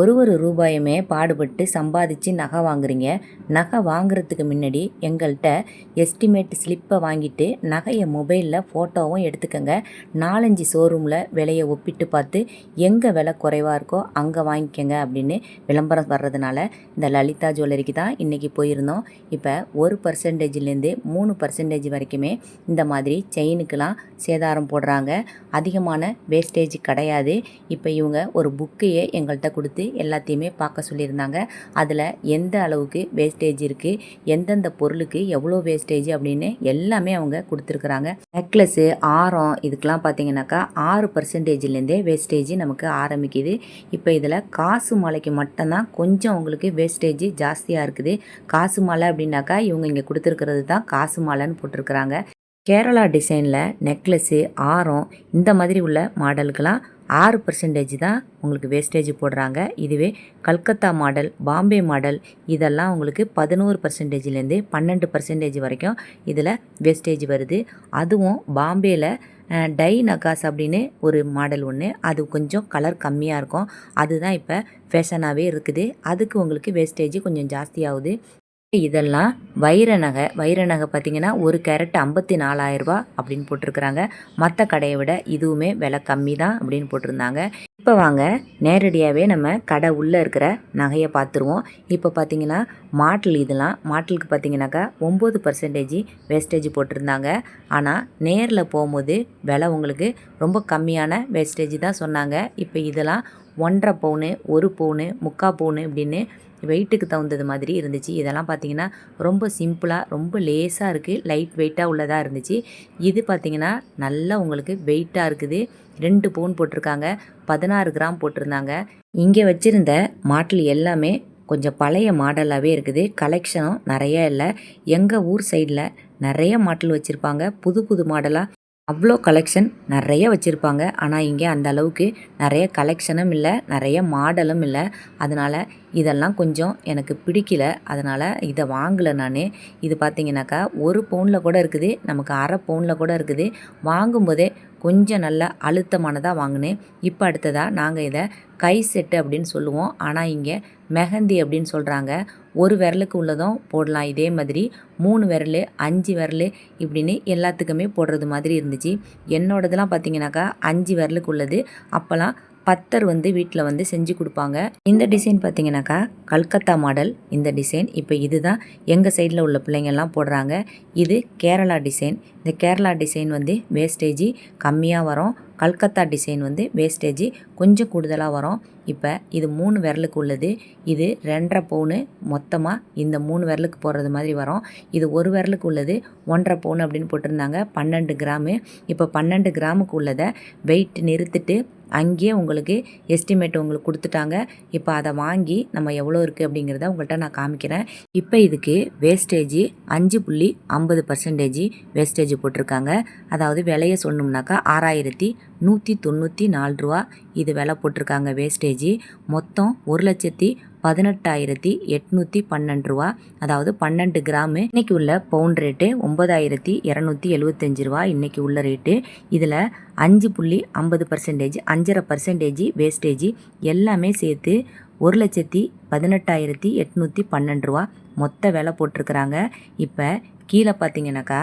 ஒரு ஒரு ரூபாயுமே பாடுபட்டு சம்பாதிச்சு நகை வாங்குறீங்க. நகை வாங்குறதுக்கு முன்னாடி எங்கள்கிட்ட எஸ்டிமேட் ஸ்லிப்பை வாங்கிட்டு நகையை மொபைலில் ஃபோட்டோவும் எடுத்துக்கோங்க. நாலஞ்சு ஷோரூமில் விலையை ஒப்பிட்டு பார்த்து எங்கே விலை குறைவாக இருக்கோ அங்கே வாங்கிக்கோங்க அப்படின்னு விளம்பரம் வர்றதுனால இந்த லலிதா ஜுவல்லரிக்கு தான் இன்றைக்கி போயிருந்தோம். இப்போ ஒரு பர்சன்டேஜ்லேருந்து மூணு பர்சன்டேஜ் வரைக்குமே இந்த மாதிரி செயினுக்கெலாம் சேதாரம் போடுறாங்க. அதிகமான வேஸ்டேஜ் கிடையாது. இப்போ இவங்க ஒரு புக்கையே எங்கள்கிட்ட கொடுத்து எல்லாத்தையுமே பார்க்க சொல்லியிருந்தாங்க. அதில் எந்த அளவுக்கு வேஸ்டேஜ் இருக்குது எந்தெந்த பொருளுக்கு எவ்வளோ வேஸ்டேஜ் அப்படின்னு எல்லாமே அவங்க கொடுத்துருக்குறாங்க. நெக்லஸ்ஸு ஆரம் இதுக்கெலாம் பார்த்தீங்கன்னாக்கா ஆறு பர்சன்டேஜ்லேருந்தே வேஸ்டேஜ் நமக்கு ஆரம்பிக்குது. இப்போ இதில் காசு மாலைக்கு மட்டும்தான் கொஞ்சம் உங்களுக்கு வேஸ்டேஜ் ஜாஸ்தியாக இருக்குது. காசு மாலை அப்படின்னாக்கா இவங்க இங்கே கொடுத்துருக்கிறது தான் காசு மாலைன்னு போட்டிருக்கிறாங்க. கேரளா டிசைனில் நெக்லஸ்ஸு ஆரம் இந்த மாதிரி உள்ள மாடலுக்கெல்லாம் ஆறு பர்சன்டேஜ் தான் உங்களுக்கு வேஸ்டேஜ் போடுறாங்க. இதுவே கல்கத்தா மாடல் பாம்பே மாடல் இதெல்லாம் உங்களுக்கு பதினோரு பர்சன்டேஜ்லேருந்து பன்னெண்டு பர்சன்டேஜ் வரைக்கும் இதில் வேஸ்டேஜ் வருது. அதுவும் பாம்பேயில் டை நகாஸ் அப்படின்னு ஒரு மாடல் ஒன்று அது கொஞ்சம் கலர் கம்மியாக இருக்கும். அதுதான் இப்போ ஃபேஷனாகவே இருக்குது. அதுக்கு உங்களுக்கு வேஸ்டேஜ் கொஞ்சம் ஜாஸ்தியாகுது. இதெல்லாம் வைர நகை வைர நகை பார்த்தீங்கன்னா ஒரு கேரட் ஐம்பத்தி நாலாயிரரூபா அப்படின்னு போட்டிருக்கிறாங்க. மற்ற கடையை விட இதுவுமே விலை கம்மி தான் அப்படின்னு போட்டிருந்தாங்க. இப்போ வாங்க நேரடியாகவே நம்ம கடை உள்ளே இருக்கிற நகையை பார்த்துருவோம். இப்போ பார்த்தீங்கன்னா மாட்டில் இதெல்லாம் மாட்டிலுக்கு பார்த்தீங்கன்னாக்கா ஒம்பது பர்சன்டேஜ் வேஸ்டேஜ் போட்டிருந்தாங்க. ஆனால் நேரில் போகும்போது விலை உங்களுக்கு ரொம்ப கம்மியான வேஸ்டேஜ் தான் சொன்னாங்க. இப்போ இதெல்லாம் ஒன்றரை பவுனு ஒரு பவுனு முக்கால் பவுனு இப்படின்னு வெயிட்டுக்கு தகுந்தது மாதிரி இருந்துச்சு. இதெல்லாம் பார்த்தீங்கன்னா ரொம்ப சிம்பிளாக ரொம்ப லேஸாக இருக்குது லைட் வெயிட்டாக உள்ளதாக இருந்துச்சு. இது பார்த்திங்கன்னா நல்லா உங்களுக்கு வெயிட்டாக இருக்குது. ரெண்டு பவுன் போட்டிருக்காங்க பதினாறு கிராம் போட்டிருந்தாங்க. இங்கே வச்சுருந்த மாட்டில் எல்லாமே கொஞ்சம் பழைய மாடலாகவே இருக்குது. கலெக்ஷனும் நிறைய இல்லை. எங்கள் ஊர் சைடில் நிறைய மாட்டல் வச்சுருப்பாங்க. புது புது மாடலாக அவ்வளோ கலெக்ஷன் நிறைய வச்சுருப்பாங்க. ஆனால் இங்கே அந்த அளவுக்கு நிறைய கலெக்ஷனும் இல்லை நிறைய மாடலும் இல்லை. அதனால் இதெல்லாம் கொஞ்சம் எனக்கு பிடிக்கல. அதனால் இதை வாங்கலை நான். இது பார்த்திங்கனாக்கா ஒரு பவுனில் கூட இருக்குது. நமக்கு அரை பவுனில் கூட இருக்குது. வாங்கும்போதே கொஞ்சம் நல்லா அழுத்தமானதாக வாங்கினேன் இப்போ அடுத்ததாக நாங்கள் இதை கை செட்டு அப்படின்னு சொல்லுவோம். ஆனால் இங்கே மெஹந்தி அப்படின்னு சொல்கிறாங்க ஒரு விரலுக்கு உள்ளதும் போடலாம். இதே மாதிரி மூணு விரல் அஞ்சு விரல் இப்படின்னு எல்லாத்துக்குமே போடுறது மாதிரி இருந்துச்சு. என்னோடதெல்லாம் பார்த்திங்கனாக்கா அஞ்சு விரலுக்கு உள்ளது. அப்போல்லாம் பத்தர் வந்து வீட்டில் வந்து செஞ்சு கொடுப்பாங்க. இந்த டிசைன் பார்த்தீங்கன்னாக்கா கல்கத்தா மாடல் இந்த டிசைன் இப்போ இதுதான் எங்கள் சைடில் உள்ள பிள்ளைங்கள்லாம் போடுறாங்க. இது கேரளா டிசைன் இந்த கேரளா டிசைன் வந்து வேஸ்டேஜி கம்மியாக வரும். கல்கத்தா டிசைன் வந்து வேஸ்டேஜ் கொஞ்சம் கூடுதலாக வரும். இப்போ இது மூணு விரலுக்கு உள்ளது. இது ரெண்டரை பவுனு மொத்தமாக இந்த மூணு விரலுக்கு போடுறது மாதிரி வரும். இது ஒரு விரலுக்கு உள்ளது ஒன்றரை பவுன் அப்படின்னு போட்டிருந்தாங்க. பன்னெண்டு கிராமு. இப்போ பன்னெண்டு கிராமுக்கு உள்ளதை வெயிட் நிறுத்திட்டு அங்கேயே உங்களுக்கு எஸ்டிமேட் உங்களுக்கு கொடுத்துட்டாங்க. இப்போ அதை வாங்கி நம்ம எவ்வளோ இருக்குது அப்படிங்கிறத உங்கள்கிட்ட நான் காமிக்கிறேன். இப்போ இதுக்கு வேஸ்டேஜ் அஞ்சு புள்ளி ஐம்பது பர்சன்டேஜ் வேஸ்டேஜ் போட்டிருக்காங்க. அதாவது விலையை சொல்லணும்னாக்கா ஆறாயிரத்தி நூற்றி தொண்ணூற்றி நாலு ரூபா இது விலை போட்டிருக்காங்க வேஸ்டேஜ் மொத்தம் ஒரு லட்சத்தி பதினெட்டாயிரத்தி எட்நூற்றி பன்னெண்டு ரூபா. அதாவது பன்னெண்டு கிராமு. இன்னைக்கு உள்ள பவுண்ட் ரேட்டு ஒன்பதாயிரத்தி இரநூத்தி எழுபத்தஞ்சு ரூபா இன்னைக்கு உள்ள ரேட்டு இதில் அஞ்சு புள்ளி ஐம்பது பர்சன்டேஜ் அஞ்சரை பர்சன்டேஜ் வேஸ்டேஜ் எல்லாமே சேர்த்து ஒரு லட்சத்தி பதினெட்டாயிரத்தி எட்நூற்றி பன்னெண்டு ரூபா மொத்த விலை போட்டிருக்கிறாங்க. இப்போ கீழே பார்த்தீங்கன்னாக்கா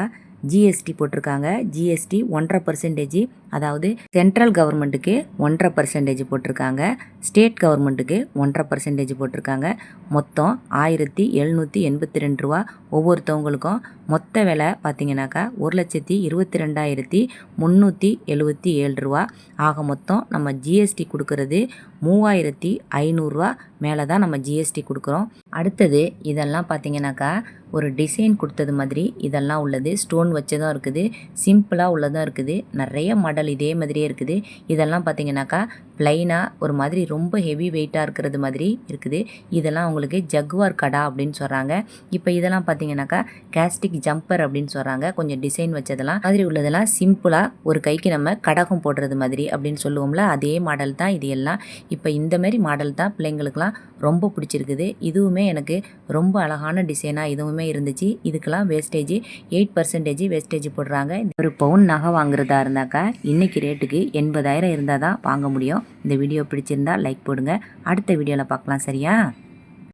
ஜிஎஸ்டி போட்டிருக்காங்க. ஜிஎஸ்டி ஒன்றரை பர்சன்டேஜ் அதாவது சென்ட்ரல் கவர்மெண்ட்டுக்கு ஒன்றரை பர்சன்டேஜ் போட்டிருக்காங்க. ஸ்டேட் கவர்மெண்ட்டுக்கு ஒன்றரை பர்சன்டேஜ் போட்டிருக்காங்க. மொத்தம் ஆயிரத்தி எழுநூற்றி எண்பத்தி ரெண்டு ரூபா ஒவ்வொருத்தவங்களுக்கும் மொத்த விலை பார்த்திங்கனாக்கா ஒரு லட்சத்தி இருபத்தி ரெண்டாயிரத்தி முந்நூற்றி எழுபத்தி ஏழு ரூபா. ஆக மொத்தம் நம்ம ஜிஎஸ்டி கொடுக்கறது மூவாயிரத்தி ஐநூறுரூவா மேலே தான் நம்ம ஜிஎஸ்டி கொடுக்குறோம். அடுத்தது இதெல்லாம் பார்த்தீங்கன்னாக்கா ஒரு டிசைன் கொடுத்தது மாதிரி இதெல்லாம் உள்ளது. ஸ்டோன் வச்சதும் இருக்குது. சிம்பிளாக உள்ளதும் இருக்குது. நிறைய மாடல் இதே மாதிரியே இருக்குது. இதெல்லாம் பார்த்தீங்கன்னாக்கா ப்ளைனாக ஒரு மாதிரி ரொம்ப ஹெவி வெயிட்டாக இருக்கிறது மாதிரி இருக்குது. இதெல்லாம் உங்களுக்கு ஜக்வார் கடா அப்படின்னு சொல்கிறாங்க இப்போ இதெல்லாம் பார்த்தீங்கன்னாக்கா கேஸ்டிக் ஜம்பர் அப்படின்னு சொல்கிறாங்க கொஞ்சம் டிசைன் வச்சதெல்லாம். மாதிரி உள்ளதெல்லாம் சிம்பிளாக ஒரு கைக்கு நம்ம கடகம் போடுறது மாதிரி அப்படின்னு சொல்லுவோம்ல அதே மாடல் தான் இது எல்லாம். இப்போ இந்த மாதிரி மாடல் தான் பிள்ளைங்களுக்குலாம் ரொம்ப பிடிச்சிருக்குது. இதுவுமே எனக்கு ரொம்ப அழகான டிசைனாக இதுவுமே இருந்துச்சு. இதுக்கெல்லாம் வேஸ்டேஜ் எயிட் பர்சன்டேஜ் வேஸ்டேஜ் போடுறாங்க. ஒரு பவுன் நகை வாங்குறதா இருந்தாக்கா இன்றைக்கி ரேட்டுக்கு எண்பதாயிரம் இருந்தால் தான் வாங்க முடியும். இந்த வீடியோ பிடிச்சிருந்தா லைக் போடுங்க. அடுத்த வீடியோவில் பார்க்கலாம் சரியா?